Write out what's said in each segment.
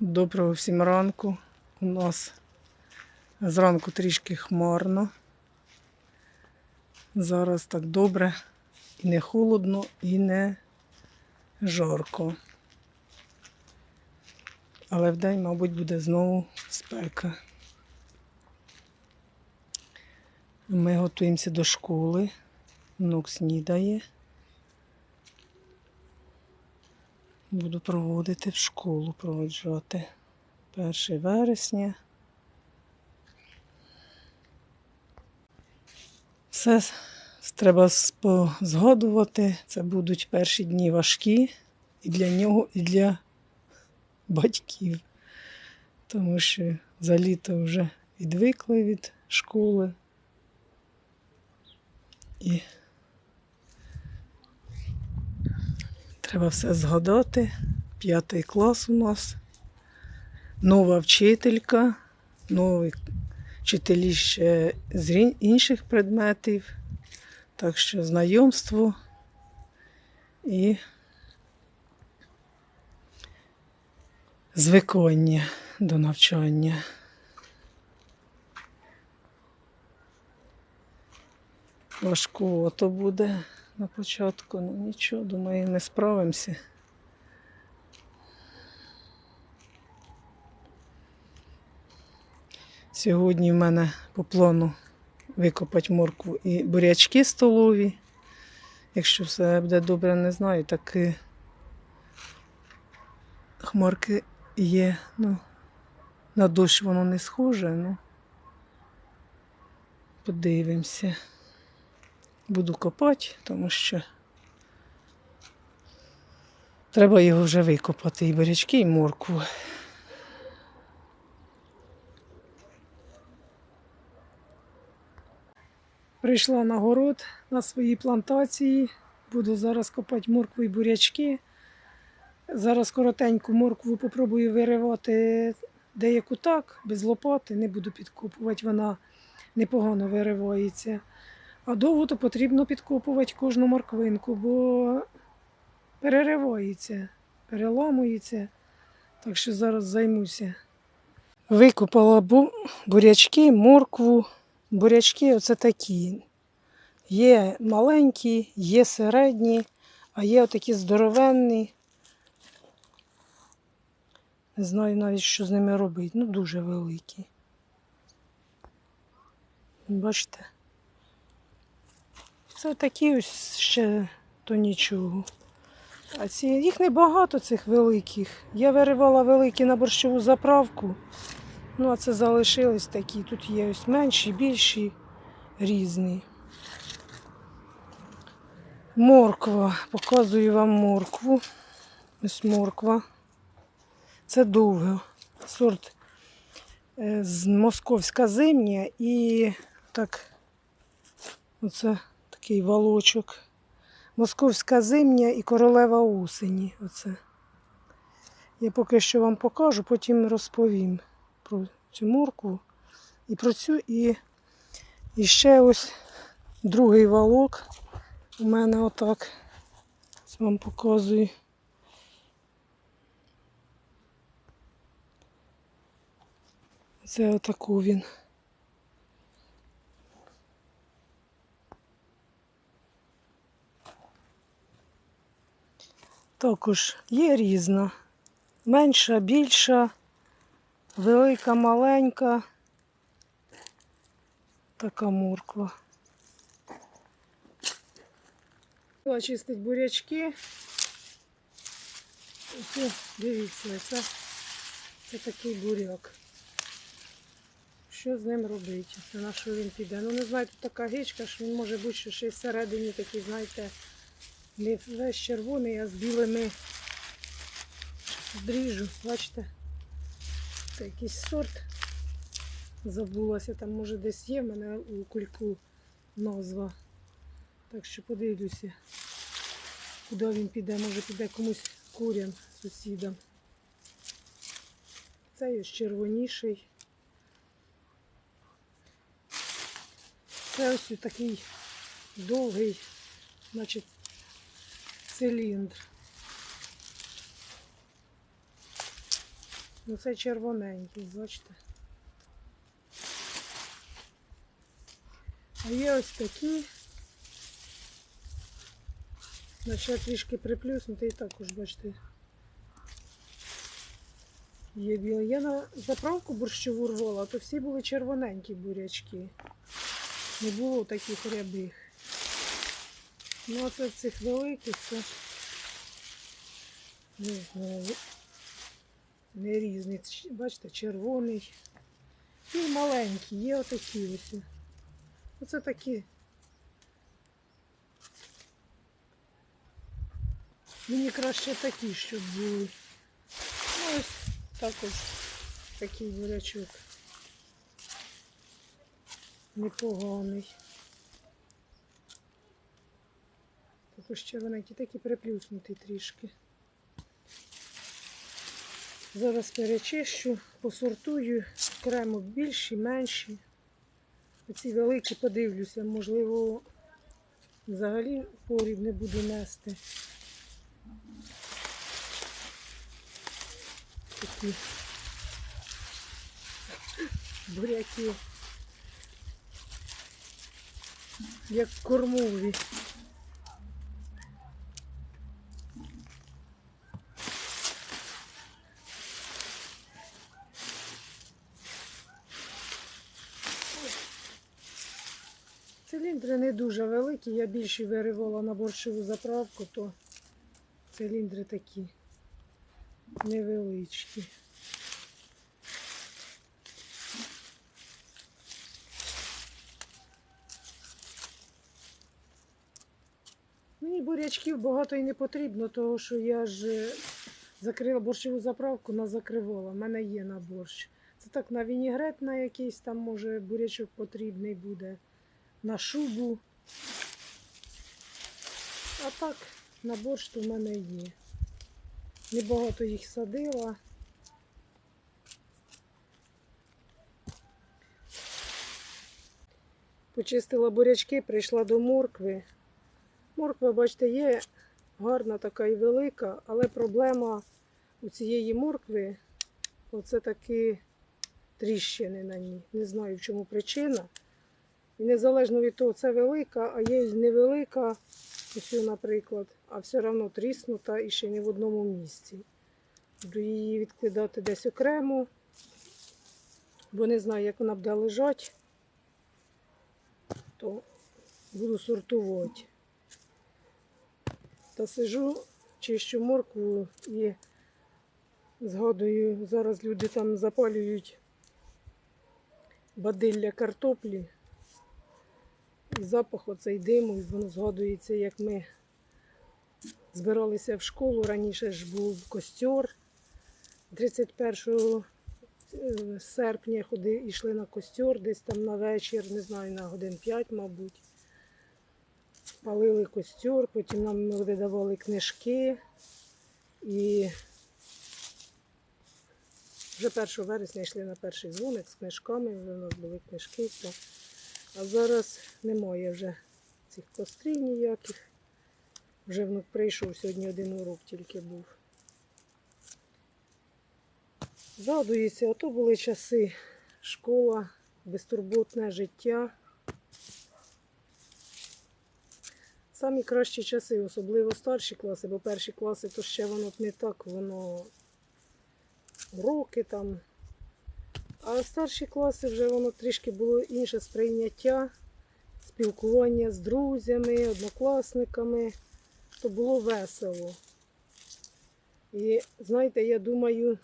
Доброго всім ранку. У нас зранку трішки хмарно. Зараз так добре. І не холодно, і не жарко. Але вдень, мабуть, буде знову спека. Ми готуємося до школи. Внук снідає. Буду проводити в школу, проводжати 1 вересня. Все треба згадувати. Це будуть перші дні важкі і для нього, і для батьків. Тому що за літо вже відвикли від школи. І Треба все згадати. П'ятий клас у нас. Нова вчителька, нові вчителі ще з інших предметів. Так що знайомство і звикання до навчання. Важкувато буде на початку, ну нічого, думаю, ми справимося. Сьогодні в мене по плану викопати моркву і бурячки столові. Якщо все буде добре, не знаю, так і хмарки є. Ну, на дощ воно не схоже, ну подивимося. Буду копати, тому що треба його вже викопати. І бурячки, і моркву. Прийшла на город на свої плантації. Буду зараз копати моркву і бурячки. Зараз коротеньку моркву попробую виривати деяку так, без лопати, не буду підкопувати, вона непогано виривається. А довго то потрібно підкопувати кожну морквинку, бо переривається, переламується. Так що зараз займуся. Викопала бу- бурячки, моркву. Бурячки оце такі. Є маленькі, є середні, а є отакі здоровенні. Не знаю навіть, що з ними робити. Ну, дуже великі. Бачите? Це такі ось ще то нічого. А ці, їх небагато цих великих. Я виривала великі на борщову заправку. Ну, а це залишились такі. Тут є ось менші, більші, різні. Морква. Показую вам моркву. Ось морква. Це довго. Сорт е, з московська зимня і так, оце такий валочок. Московська зимня і королева осені. Оце. Я поки що вам покажу, потім розповім про цю моркву і про цю, і, і ще ось другий валок. У мене отак. Ось вам показую. Це отаку він. Також є різна. Менша, більша, велика, маленька. Така морква. Чистить бурячки. Ось, дивіться, це, це такий буряк. Що з ним робити? Це на що він піде? Ну не знаю, тут така гичка, що він може бути ще й всередині такий, знаєте, весь червоний, а з білими зріжу, бачите? Це якийсь сорт. Забулася, там може десь є в мене у кульку назва. Так що подивлюся, куди він піде, може піде комусь курям, сусідам. Цей ось червоніший. Це ось такий довгий, значить, циліндр. Ну це червоненький, бачите. А є ось такі. Наче трішки приплюснутий, також, бачите. Є білий. Я на заправку борщову рвала, то всі були червоненькі бурячки. Не було таких рябих. Ну, це цих великих, це не знаю. Не різний. Бачите, червоний. І маленькі, є отакі ось. Оце такі. Мені краще такі, щоб були. Ну, ось також такий бурячок. Непоганий. Також червоненький, такий приплюснутий трішки. Зараз перечищу, посортую, окремо більші, менші. Оці великі подивлюся, можливо, взагалі поріб не буду нести. Такі буряки. Як кормові. Циліндри не дуже великі, я більше виривала на борщову заправку, то циліндри такі невеличкі. Мені бурячків багато і не потрібно, тому що я ж е, закрила борщову заправку, на закривала. У мене є на борщ. Це так на вінігрет на якийсь там, може, бурячок потрібний буде, на шубу. А так, на борщ в мене є. Небагато їх садила. Почистила бурячки, прийшла до моркви. Морква, бачите, є гарна така і велика, але проблема у цієї моркви оце такі тріщини на ній. Не знаю, в чому причина. І незалежно від того, це велика, а є й невелика, ось, наприклад, а все одно тріснута і ще не в одному місці. Буду її відкидати десь окремо, бо не знаю, як вона буде лежати, то буду сортувати. Та сижу, чищу моркву і згадую, зараз люди там запалюють бадилля картоплі. І запах оцей диму, і воно згадується, як ми збиралися в школу. Раніше ж був костер. 31 е, серпня ходи, йшли на костер десь там на вечір, не знаю, на годин 5, мабуть. Палили костер, потім нам видавали книжки. І вже 1 вересня йшли на перший дзвоник з книжками, у нас були книжки. Все. А зараз немає вже цих кострів ніяких. Вже внук прийшов, сьогодні один урок тільки був. Згадується, ото були часи, школа, безтурботне життя. Самі кращі часи, особливо старші класи, бо перші класи то ще воно не так, воно уроки там. А старші класи вже воно трішки було інше сприйняття, спілкування з друзями, однокласниками. То було весело. І знаєте, я думаю,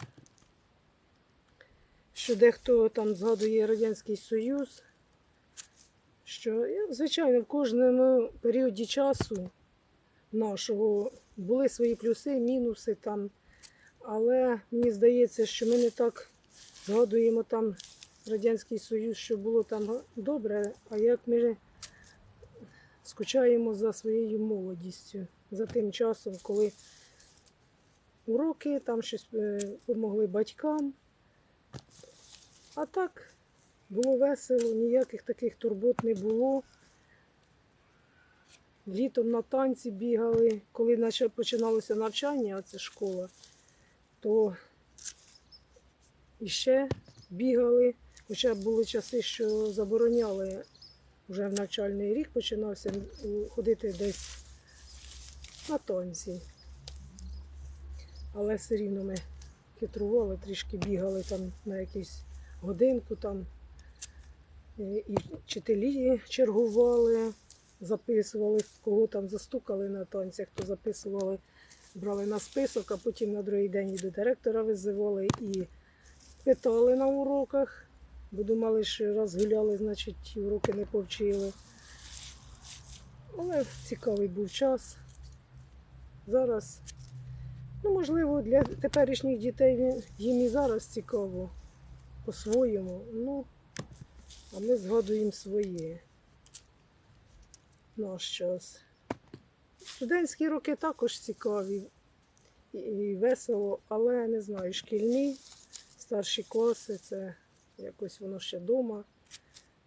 що дехто там згадує Радянський Союз, що, звичайно, в кожному періоді часу нашого були свої плюси, мінуси там. Але мені здається, що ми не так згадуємо там Радянський Союз, що було там добре, а як ми скучаємо за своєю молодістю, за тим часом, коли уроки, там щось е, допомогли батькам. А так було весело, ніяких таких турбот не було. Літом на танці бігали, коли починалося навчання, а це школа, то І ще бігали. Хоча були часи, що забороняли вже в навчальний рік починався ходити десь на танці. Але все рівно ми хитрували, трішки бігали там на якусь годинку там. І вчителі чергували, записували, кого там застукали на танцях, то записували, брали на список, а потім на другий день і до директора визивали і питали на уроках, бо думали, що раз гуляли, значить уроки не повчили. Але цікавий був час. Зараз, ну, можливо, для теперішніх дітей їм і зараз цікаво по-своєму. Ну, а ми згадуємо своє. Наш час. Студентські роки також цікаві і, весело, але не знаю, шкільні, старші класи це якось воно ще вдома.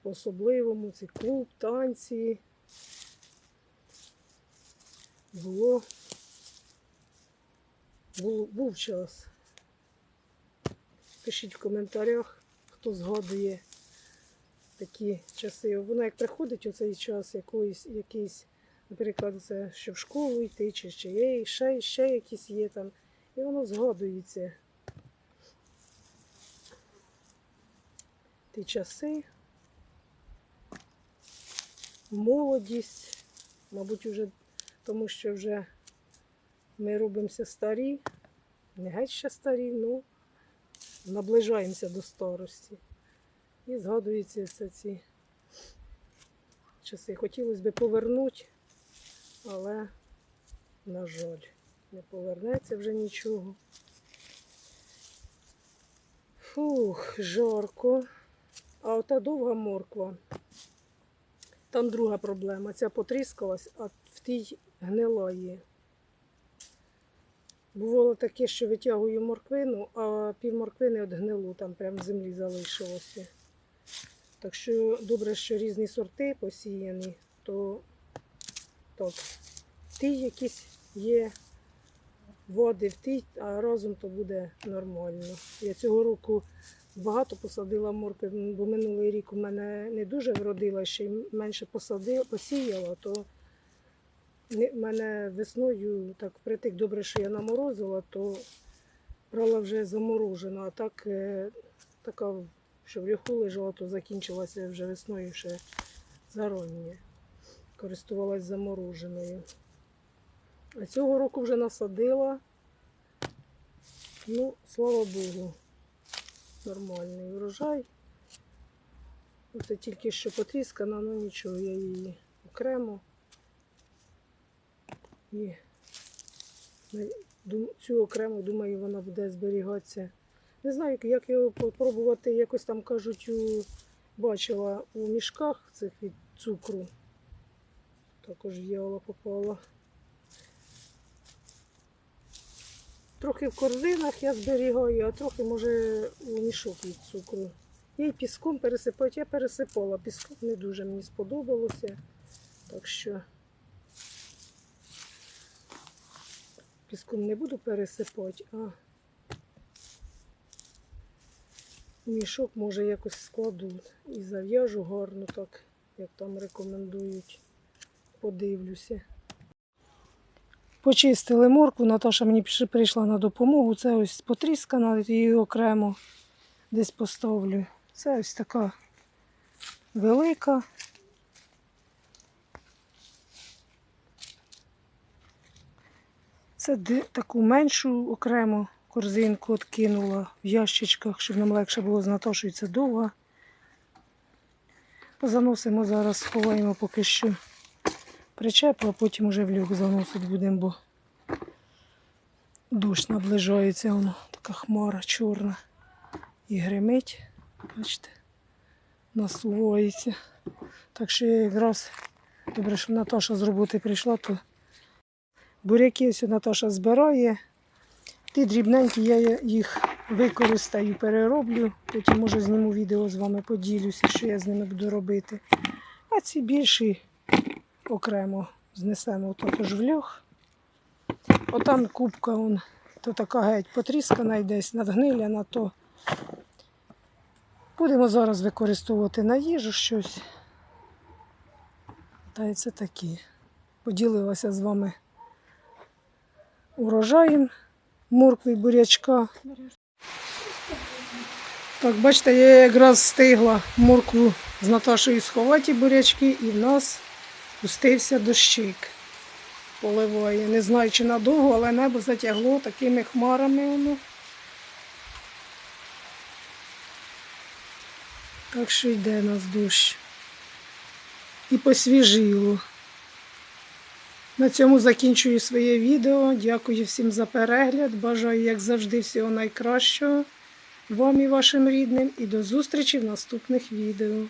По-особливому це клуб, танці. Було. Був, був час. Пишіть в коментарях, хто згадує такі часи. Воно як приходить у цей час якоїсь, якийсь, наприклад, це що в школу йти, чи ще є, ще, ще якісь є там. І воно згадується. Ті часи, молодість, мабуть, вже тому що вже ми робимося старі, не геть ще старі, ну наближаємося до старості. І згадуються все ці часи. Хотілося б повернути, але, на жаль, не повернеться вже нічого. Фух, жарко. А ота довга морква. Там друга проблема. Ця потріскалась, а в тій гнила є. Бувало таке, що витягую морквину, а пів морквини от гнилу, там прямо в землі залишилося. Так що добре, що різні сорти посіяні, то так, в тій якісь є води, в тій, а разом то буде нормально. Я цього року багато посадила моркви, бо минулий рік у мене не дуже вродила, ще й менше посадила, посіяла, то не- мене весною так впритик добре, що я наморозила, то брала вже заморожена, а так е, така, що в льоху лежала, то закінчилася вже весною ще заронні. Користувалась замороженою. А цього року вже насадила. Ну, слава Богу, нормальний урожай. Це тільки що потріскана, ну нічого, я її окремо. І цю окремо, думаю, вона буде зберігатися. Не знаю, як його попробувати, якось там кажуть, у, бачила у мішках цих від цукру. Також в'яла попала. Трохи в корзинах я зберігаю, а трохи, може, у мішок від цукру. Я й піском пересипати, я пересипала. Піском не дуже мені сподобалося. Так що піском не буду пересипати, а мішок може якось складу і зав'яжу гарно так, як там рекомендують. Подивлюся. Почистили моркву, Наташа мені прийшла на допомогу. Це ось потріскана, її окремо десь поставлю. Це ось така велика. Це таку меншу окремо корзинку откинула в ящичках, щоб нам легше було з Наташою. Це довга. Позаносимо зараз, сховаємо поки що причепу, а потім уже в люк заносити будемо, бо дощ наближається, воно така хмара чорна і гримить. Бачите, насувається. Так що я якраз добре, що Наташа з роботи прийшла, то буряки ось Наташа збирає. Ті дрібненькі, я їх використаю, перероблю. Потім, може, зніму відео з вами, поділюся, що я з ними буду робити. А ці більші окремо знесемо також в льох. Отам кубка, он, то така геть потріскана і десь надгниляна, то Будемо зараз використовувати на їжу щось. Та й це такі. Поділилася з вами урожаєм моркви бурячка. Так, бачите, я якраз встигла моркву з Наташою сховати бурячки, і в нас пустився дощик. Поливає. Не знаю, чи надовго, але небо затягло такими хмарами воно. Так що йде нас дощ. І посвіжило. На цьому закінчую своє відео. Дякую всім за перегляд. Бажаю, як завжди, всього найкращого вам і вашим рідним. І до зустрічі в наступних відео.